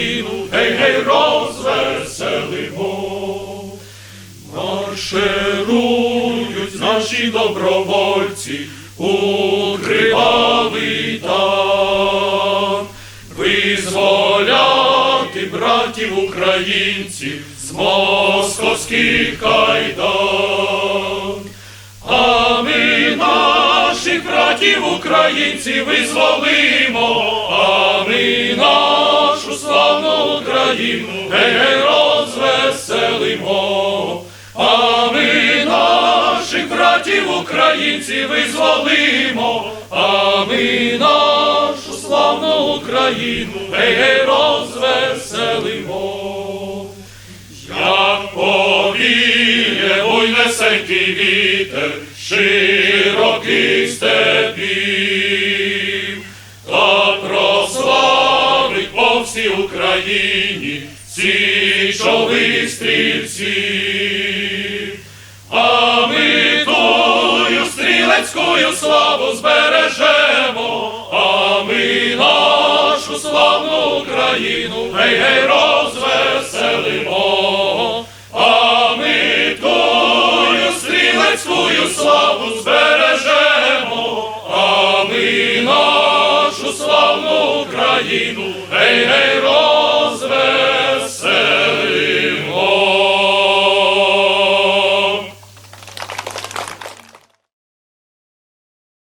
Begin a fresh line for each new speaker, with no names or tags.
Україну гей гей розвеселимо. Марширують наші добровольці у кривавий там, визволяти братів українців з московських кайдан. А ми наших братів українців визволимо, братів українців визволимо, а ми нашу славну Україну гей розвеселимо. Як повіє буйнесенький вітер широких степів, та прославить по всій Україні січових стрільців. Стрілецькою славу збережемо, а ми нашу славну Україну гей гей розвеселимо, а ми тую стрілецькою славу збережемо, а ми нашу славну Україну гей гей розвеселимо.